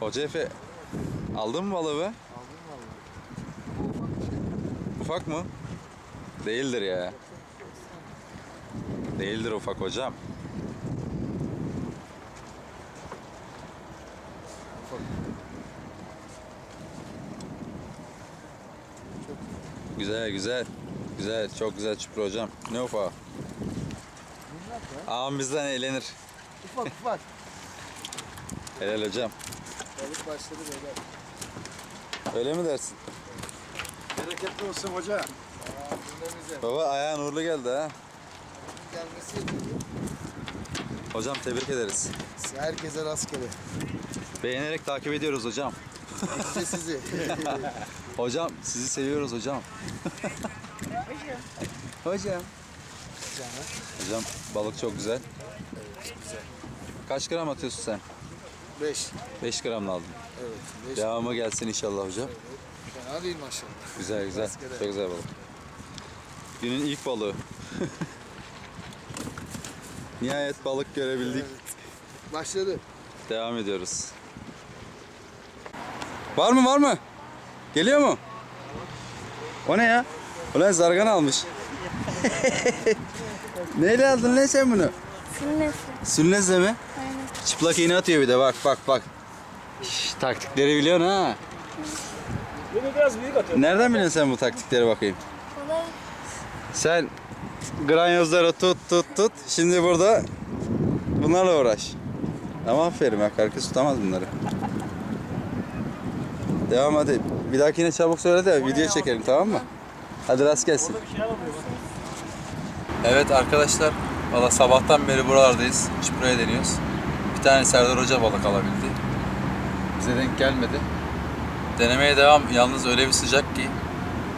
Hoca Efe aldın mı balığı? Aldım vallahi. Ufak mı? Değildir ya. Değildir ufak hocam. Güzel güzel. Güzel çok güzel çupra hocam. Ne ya. Ağam bizden eğlenir. Ufak ufak. Helal hocam. Balık başladı böyle. Öyle mi dersin? Bereketli olsun hoca. Cümlemize. Baba ayağın uğurlu geldi ha. Gelmesi yeterli. Hocam tebrik ederiz. Herkese rastgele. Beğenerek takip ediyoruz hocam. İşte sizi. Hocam sizi seviyoruz hocam. hocam. Canım. Hocam balık çok güzel. Güzel. Kaç gram atıyorsun sen? 5. 5 gramla aldım. Evet. 5. Devamı gelsin inşallah hocam. Fena değil maşallah. Güzel güzel. Rastgele. Çok güzel balık. Günün ilk balığı. Nihayet balık görebildik. Evet. Başladı. Devam ediyoruz. Var mı var mı? Geliyor mu? O ne ya? Ulan zargan almış. Neyle aldın lan sen bunu? Sünnet. Sülnezle mi? Çıplak iğne atıyor bir de bak bak bak. Şş, taktikleri biliyorsun ha. Bunu biraz büyük atıyorum. Nereden biliyorsun sen bu taktikleri bakayım? Sen granyozları tut tut tut. Şimdi burada bunlarla uğraş. Ama aferin bak herkes tutamaz bunları. Devam hadi. Bir dahakine çabuk söyle de video çekelim tamam mı? Hadi rast gelsin. Evet arkadaşlar. Valla sabahtan beri buralardayız. Çupra'ya deniyoruz. Tane Serdar Hoca balık alabildi. Bize denk gelmedi. Denemeye devam. Yalnız öyle bir sıcak ki.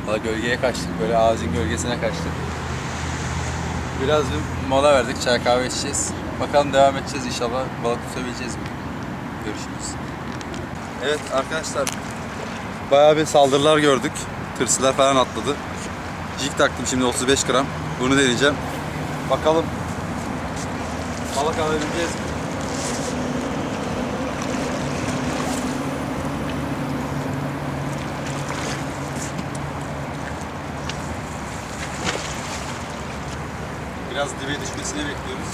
Valla gölgeye kaçtık. Böyle ağacın gölgesine kaçtık. Biraz bir mola verdik. Çay kahve içeceğiz. Bakalım devam edeceğiz inşallah. Balık tutabileceğiz mi? Görüşürüz. Evet arkadaşlar. Bayağı bir saldırılar gördük. Tırsılar falan atladı. Jig taktım şimdi 35 gram. Bunu deneyeceğim. Bakalım balık alabileceğiz mi? Biraz dibe düşmesini bekliyoruz.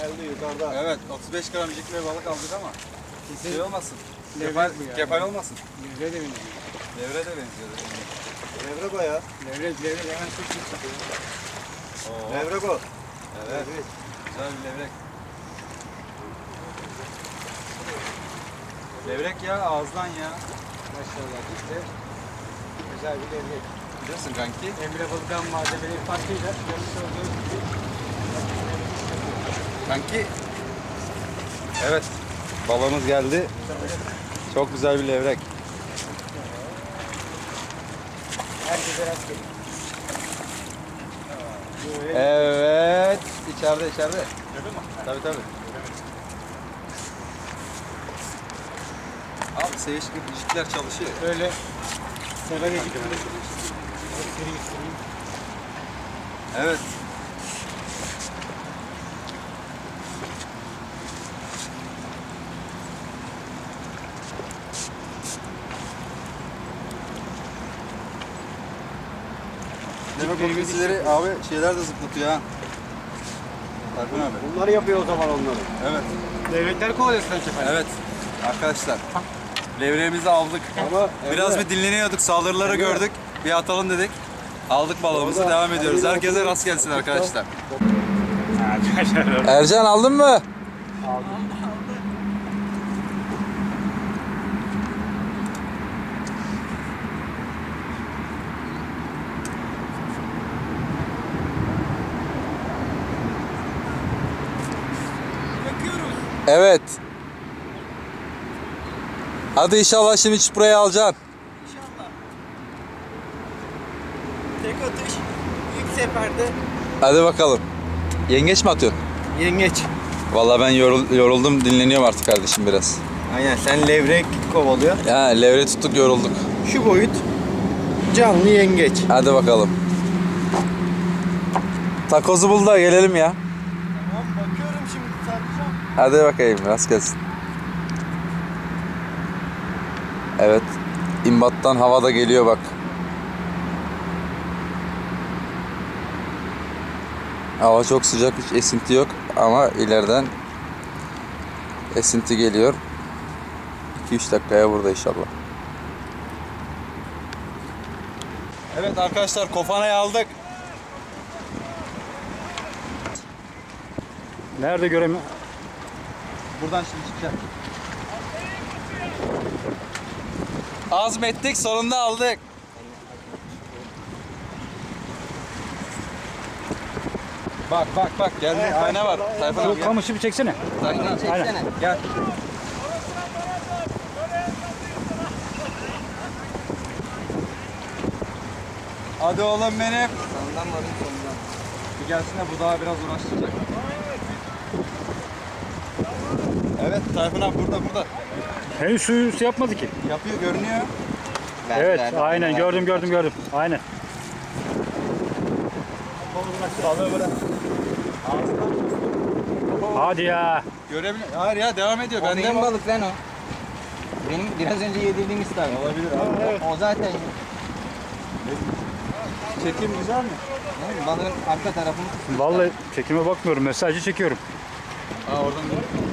Geldi yukarıda. Evet 35 gram ve balık aldık ama şey olmasın. Levrek Kefal, bu ya. kefal olmasın. Levre de benziyor. Devre de benziyor. Levre bayağı. Levre, levre hemen çok çıkıyor. Oo. Levrek o. Evet. Güzel bir levrek. Levrek ya ağızdan ya. Maşallah gitti. Güzel bir levrek. Biliyorsun kanki. Emre Balık'tan malzemeleri farkıyla yanlış olduğu gibi. Kanki. Evet. Balığımız geldi. Çok güzel bir levrek. Herkese rastgele. Evet. İçeride içeride. Tabii tabii. Abi sevişkin ilişkiler çalışıyor. Gecikmeli. Seri seri. Evet. Bilgileri abi şeyler de zıplatıyor ha. Tayfun abi. Bunları yapıyor o zaman onları. Evet. Levrekler kovalıyorsun sen efendim. Evet. Arkadaşlar. Levreğimizi aldık. Ama Biraz bir dinleniyorduk. Saldırıları gördük. Bir atalım dedik. Aldık balığımızı. Orada Devam ediyoruz. Herkese rast gelsin arkadaşlar. Arkadaşlar Ercan aldın mı? Evet. Hadi inşallah şimdi çiprayı alacaksın. İnşallah. Tek atış. ilk seferde. Hadi bakalım. Yengeç mi atıyorsun? Yengeç. Vallahi ben yorul- yoruldum dinleniyorum artık kardeşim biraz. Aynen sen levrek kovalıyor. Ya levre tuttuk yorulduk. Şu boyut canlı yengeç. Hadi bakalım. Takozu bul da gelelim ya. Tamam bakıyorum şimdi satacağım. Hadi bakayım rast gelsin. Evet. İmbattan hava da geliyor bak. Hava çok sıcak hiç esinti yok ama ileriden esinti geliyor. 2-3 dakikaya burada inşallah. Evet arkadaşlar kofanayı aldık. Nerede göremiyorum? Buradan şimdi çıkacak. Azmettik sonunda aldık. Bak bak bak geldi ayna var. Tayfun abi Şu kamışı bir çeksene. Tayfun abi Aynen. gel. Hadi oğlum benim. Sondan varım sondan. Bir gelsin de bu daha biraz uğraştıracak. Evet Tayfun abi burada burada. Henüz suyu su yapmadı ki. Yapıyor görünüyor. Evet aynen gördüm gördüm gördüm. Aynen. Hadi ya. Görebilir. Hayır ya devam ediyor. O Ben benim de balık lan o. Benim biraz önce yedirdiğim istavrit. Olabilir abi. O, o zaten Çekim güzel mi? yani balığın arka tarafını Vallahi çekime bakmıyorum. Mesajı çekiyorum. Aa oradan dur.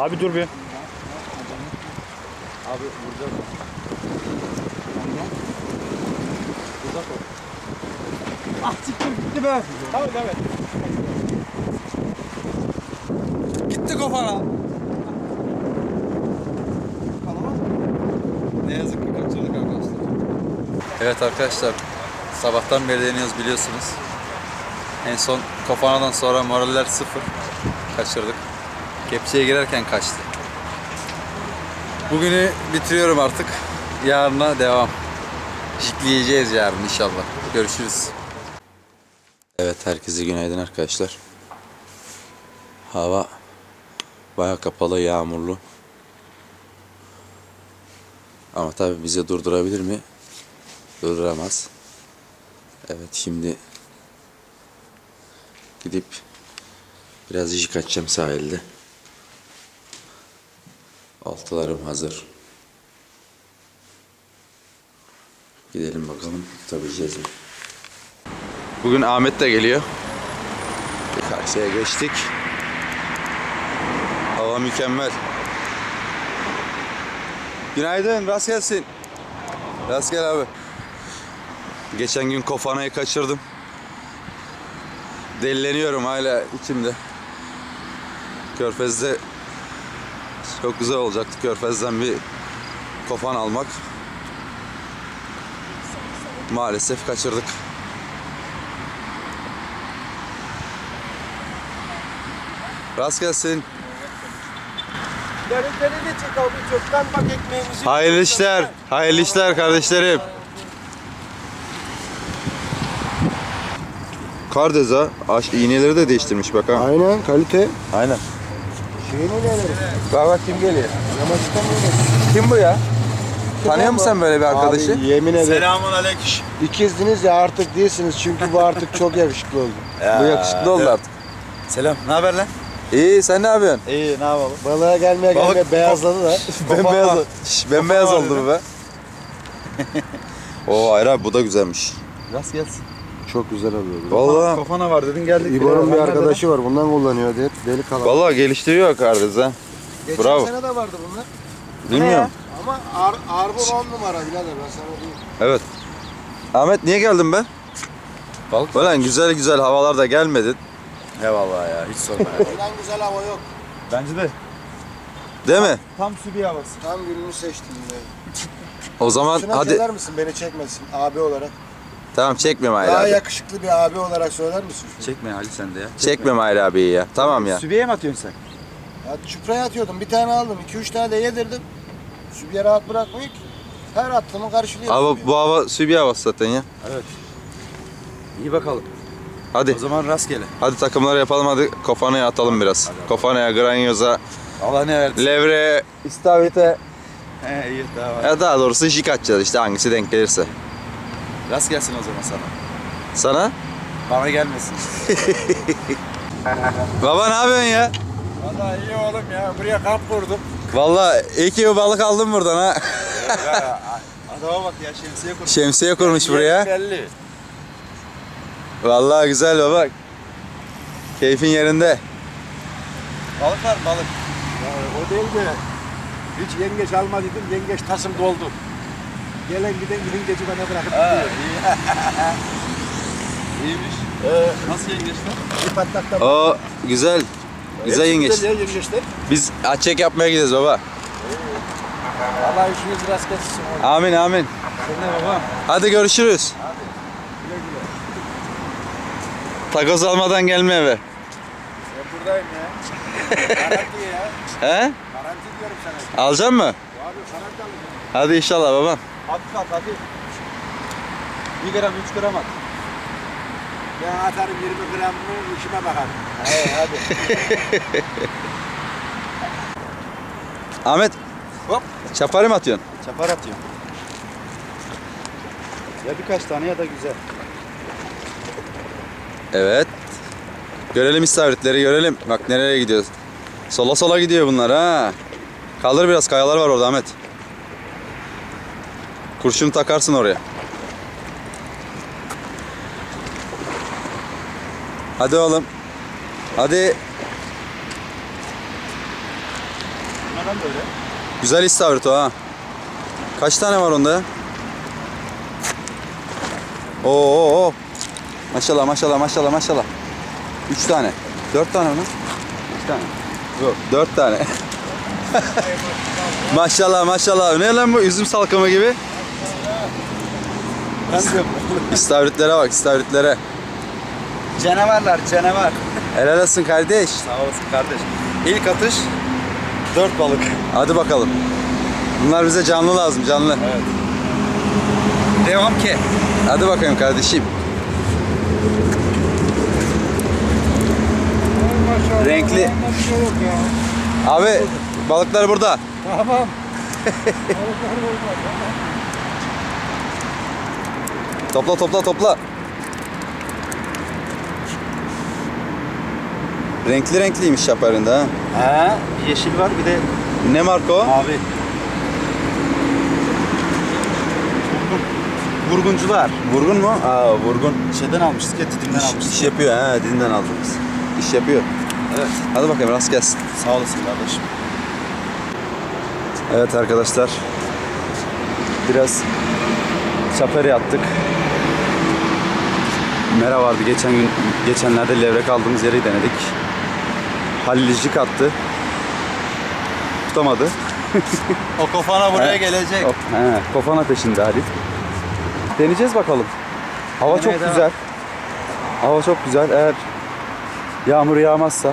Abi dur bir. Abi vuracağız. Uzak ol. Ah çıktım gitti be. Tamam evet. Gitti kafana. Ne yazık ki kaçırdık arkadaşlar. Evet arkadaşlar. Sabahtan beri deniyoruz biliyorsunuz. En son Kofana'dan sonra moraller sıfır. Kaçırdık. Kepçeye girerken kaçtı. Bugünü bitiriyorum artık. Yarına devam. Jikleyeceğiz yarın inşallah. Görüşürüz. Evet herkese günaydın arkadaşlar. Hava baya kapalı, yağmurlu. Ama tabi bizi durdurabilir mi? Durduramaz. Evet şimdi gidip biraz jig açacağım sahilde. Altılarım hazır. Gidelim bakalım tutabileceğiz mi? Bugün Ahmet de geliyor. Bir Karşıya geçtik. Hava mükemmel. Günaydın, rast gelsin. Rast gel abi. Geçen gün kofanayı kaçırdım. Delileniyorum hala içimde. Körfez'de çok güzel olacaktı Körfez'den bir kofan almak. Maalesef kaçırdık. Rast gelsin. Görüntüleri de çek abi çoktan bak ekmeğimizi. Hayırlı işler. Hayırlı işler kardeşlerim. Kardeza iğneleri de değiştirmiş bak ha. Aynen kalite. Aynen. Şeyin iğneleri. Bak bak kim geliyor. Yamaçtan iğneleri. Kim bu ya? Tanıyor musun sen böyle bir arkadaşı? Abi yemin ederim. Selamun aleyküm. İkizdiniz ya artık değilsiniz çünkü bu artık çok yakışıklı oldu. Bu yakışıklı oldu artık. Selam. Ne haber lan? İyi sen ne yapıyorsun? İyi, ne yapalım? Balığa gelmeye Balık- gelmeye beyazladı da. Bembeyaz, Şş, bembeyaz Kafa oldu be. Oo hayır abi bu da güzelmiş. Rast gelsin. Çok güzel oluyor. Vallahi Kafana var dedin geldik. İbo'nun bir arkadaşı var bundan kullanıyor hep deli kalan. vallahi geliştiriyor Kardeza. Geçen bravo. sene de vardı bunlar. Bilmiyorum. Ama ar arbor on numara birader ben sana diyeyim. Evet. Ahmet niye geldin be? Balık Ulan güzel güzel havalarda gelmedin. Eyvallah ya hiç sorma. Bundan güzel hava yok. Bence de Değil mi? tam su bir havası. Tam gününü seçtim. O zaman Şuna hadi söyler misin beni çekmesin abi olarak? Tamam çekme Mahir Daha abi. yakışıklı bir abi olarak söyler misin? şunu? Çekme Ali sen de ya. Çekme Mahir abiyi ya. Tamam ya. Sübiye mi atıyorsun sen? Ya çupraya atıyordum. Bir tane aldım. 2-3 tane de yedirdim. Bir rahat bırakmıyor ki. Her attığımı karşılıyor. Hava, bu hava sübi havası zaten ya. İyi bakalım. Hadi. O zaman rastgele. Hadi takımları yapalım hadi kofanaya atalım biraz. Kofanaya, granyoza, Allah ne verdi? levre, istavrite. He iyi tamam. Ya daha doğrusu jig atacağız işte hangisi denk gelirse. Rast gelsin o zaman sana. Sana? Bana gelmesin. Baba ne yapıyorsun ya? Valla iyi oğlum ya. Buraya kamp kurdum. Vallahi iyi ki balık aldım buradan ha. Adama bak ya şemsiye kurmuş. Şemsiye kurmuş buraya. Belli. Vallahi güzel baba. Keyfin yerinde. Balık var balık. Ya, o değil de hiç yengeç almadıydım. Yengeç tasım doldu. Gelen giden yengeci bana bırakıp Ha gidiyor. iyi. İyiymiş. Ee, Nasıl yengeçler? bir patlakta O güzel. Güzel Hepsi yengeç. Güzel ya yengeçler. Biz açık yapmaya gidiyoruz baba. Valla işiniz rast gelsin. Amin amin. Sen ne baba? Hadi görüşürüz. Güle güle. Takoz almadan gelme eve. Ben buradayım ya. Garanti ya. He? Garanti diyorum sana. Alacak mı? Abi garanti alacağım. Hadi inşallah babam. Hadi kalk hadi. 1 gram 3 gram at. Ben atarım 20 gramını işime bakarım. He hadi. Ahmet. Hop. Çaparı mı atıyorsun? Çapar atıyorum. Ya birkaç tane ya da güzel. Evet. Görelim istavritleri görelim. Bak nereye gidiyoruz. Sola sola gidiyor bunlar ha. Kaldır biraz kayalar var orada Ahmet. Kurşunu takarsın oraya. Hadi oğlum. Hadi. Bunlardan böyle. Güzel istavrit o ha. Kaç tane var onda? Oo, oo, oo. Maşallah maşallah maşallah maşallah. Üç tane. Dört tane mi? Üç tane. Yok dört tane. maşallah maşallah. Ne lan bu üzüm salkımı gibi? İstavritlere bak istavritlere. Canavarlar canavar. Helal olsun kardeş. Sağ olasın kardeş. İlk atış 4 balık. Hadi bakalım. Bunlar bize canlı lazım canlı. Evet. Devam ki. Hadi bakayım kardeşim. Maşallah. Renkli. Şey. Abi balıklar burada. Tamam. Balıklar olmaz. Topla topla topla. Renkli renkliymiş şaparında ha. Ha, yeşil var bir de Ne marka o? mavi. Vurguncular. Vurgun mu? Aa vurgun. Şeyden almıştık ya didimden İş, almıştık. iş yapıyor ha dinden aldınız. İş yapıyor. Evet. Hadi bakayım rast gelsin. Sağ olasın kardeşim. Evet arkadaşlar. Biraz çaperi attık. Mera vardı geçen gün geçenlerde levrek aldığımız yeri denedik. Halilcik attı. Tutamadı. O kofana buraya gelecek. Hop, he, kofan ateşinde Halil. Deneyeceğiz bakalım. Hava Denemeye çok devam. güzel. Hava çok güzel. Eğer yağmur yağmazsa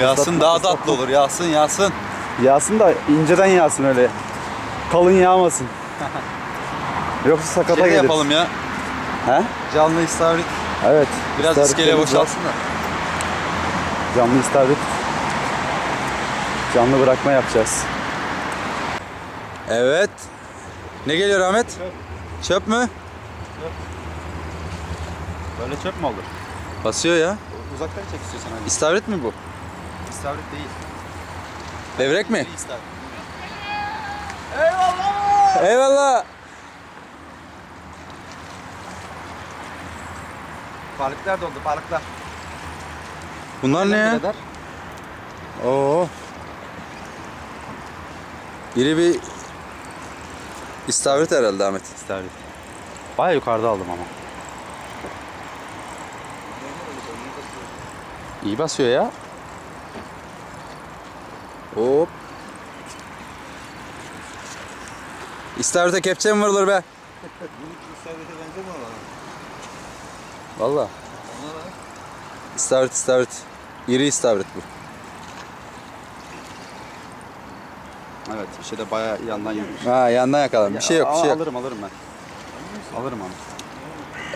Yağsın daha tatlı olur. Yağsın yağsın. yağsın da inceden yağsın öyle. Kalın yağmasın. Yoksa sakata Şey gelir. yapalım ya. He? Canlı istavrit. Evet. Biraz İstavrit iskele temiz var. boşalsın da. Canlı istavrit. Canlı bırakma yapacağız. Evet. Ne geliyor Ahmet? Çöp mü? Böyle çöp mü olur? Basıyor ya. Uzaktan çek istiyorsan hani. İstavrit mi bu? İstavrit değil. Levrek mi? İstavrit. Eyvallah. Balıklar doldu balıklar. Bunlar ne ya? Birader. Oo. Biri bir istavrit herhalde Ahmet. İstavrit. Baya yukarıda aldım ama. İyi basıyor ya. Hop. İstavrite kepçe mi vurulur be? istavrite benzemiyor mu? Valla. İstavrit istavrit. İri istavrit bu. Evet, bir şey de bayağı yandan yemiş. Ha yandan yakalan. Bir şey yok bir şey yok. Alırım alırım ben. Alırım onu.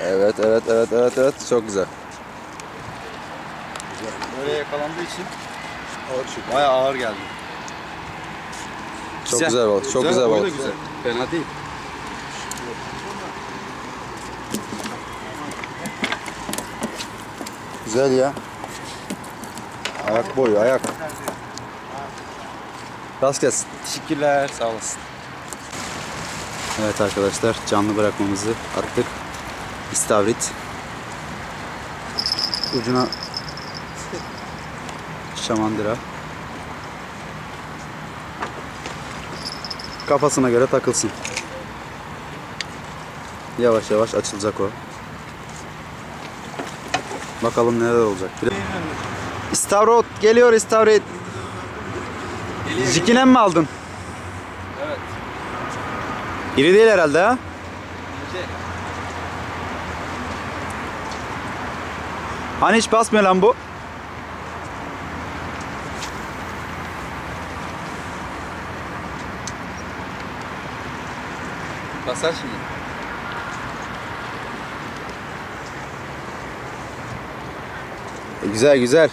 Evet evet evet evet evet çok güzel. Böyle yakalandığı için ağır çıktı. Bayağı ağır geldi. Çok güzel balık. Çok güzel boyu da balık. güzel. Fena değil. Güzel ya. Ayak boyu ayak. Rast gelsin. Teşekkürler, sağ olasın. Evet arkadaşlar canlı bırakmamızı attık. İstavrit. Ucuna şamandıra. Kafasına göre takılsın. Yavaş yavaş açılacak o. Bakalım neler olacak. İstavrot geliyor istavrit. Jikinen mi aldın? Evet. İri değil herhalde ha? Hani hiç basmıyor lan bu? Basar şimdi. Güzel güzel.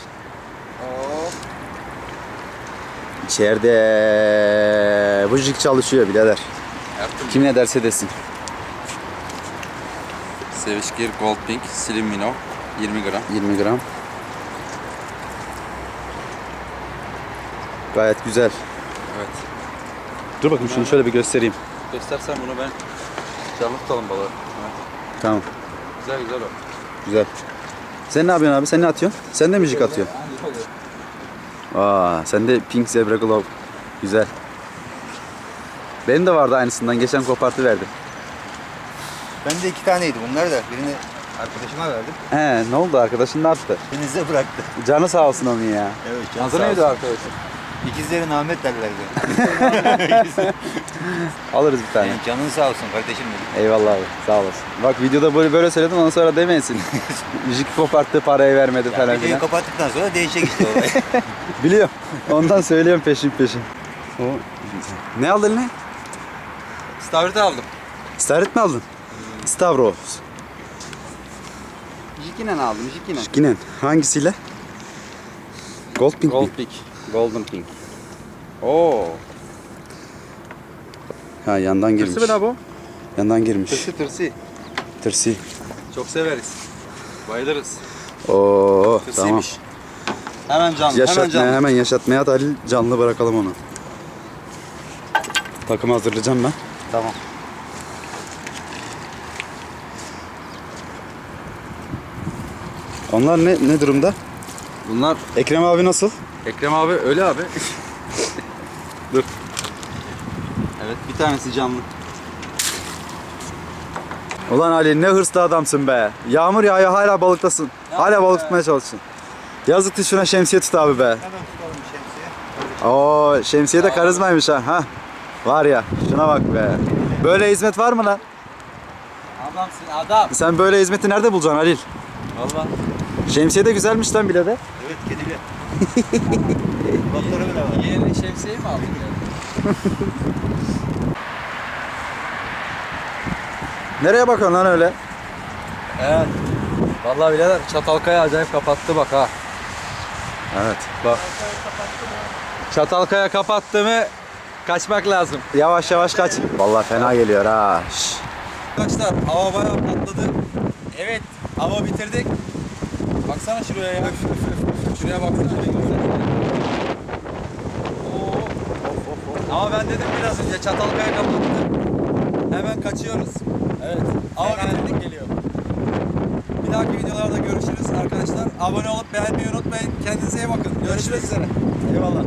İçeride jig çalışıyor birader. Kim ne derse desin. Sevişgir Gold Pink Slim Mino 20 gram. 20 gram. Gayet güzel. Evet. Dur bakayım şunu şöyle bir göstereyim. Göstersen bunu ben canlı tutalım balığı. Tamam. Güzel güzel o. Güzel. Sen ne yapıyorsun abi? Sen ne atıyorsun? Sen de müzik atıyorsun. Aa, sen de Pink Zebra Glove. Güzel. Benim de vardı aynısından. Geçen kopartı verdim. Bende iki taneydi bunlar da. Birini arkadaşıma verdim. He, ne oldu arkadaşın ne yaptı? Denize bıraktı. Canı sağ olsun onun ya. Evet, Adı neydi arkadaşın? İkizlerin Ahmet derlerdi. Alırız bir tane. Yani canın sağ olsun kardeşim benim. Eyvallah abi. Sağ olasın. Bak videoda böyle böyle söyledim ondan sonra demeyesin. Müzik koparttı, parayı vermedi falan Videoyu filan. kapattıktan sonra değişecek işte olay. Biliyorum. Ondan söylüyorum peşin peşin. O... Ne aldın ne? Stavrit'i aldım. Stavrit mi aldın? Stavros. Jikinen aldım, Jikinen. Ginen. Hangisiyle? Gold Pink Gold mi? Pink. Golden Pink. Oo. Ha yandan girmiş. Tırsı mı la bu? Yandan girmiş. Tırsı tırsı. Tırsi. Çok severiz. Bayılırız. Oo tamam. Hemen canlı, hemen Yaşatmaya canlı. hemen yaşatmaya da Halil canlı bırakalım onu. Takımı hazırlayacağım ben. Tamam. Onlar ne ne durumda? Bunlar Ekrem abi nasıl? Ekrem abi öyle abi. Dur. Evet bir tanesi canlı. Ulan Ali ne hırslı adamsın be. Yağmur yağıyor hala balıktasın. hala balık tutmaya çalışsın. Yazık şuna şemsiye tut abi be. Hemen tutalım şemsiye. Oo şemsiye de karizmaymış ha. ha. Var ya şuna bak be. Böyle hizmet var mı lan? Adamsın adam. Sen böyle hizmeti nerede bulacaksın Halil? Valla. Şemsiye de güzelmiş lan bile de. Bakları bile var. Yeni şemsiyeyi mi aldın ya? Nereye bakıyorsun lan öyle? Evet. Vallahi birader Çatalkaya acayip kapattı bak ha. Evet. Bak. Çatalkaya kapattı mı kaçmak lazım. Yavaş yavaş kaç. Vallahi fena geliyor ha. Şş. Arkadaşlar hava bayağı patladı. Evet hava bitirdik. Baksana şuraya ya. Şuraya baksana. Oo. Ama ben dedim biraz önce Çatalkaya kapattı. Hemen kaçıyoruz. Evet. Hava bitirdik geliyor. Bir dahaki videolarda görüşürüz arkadaşlar. Abone olup beğenmeyi unutmayın. Kendinize iyi bakın. Görüşmek üzere. Eyvallah.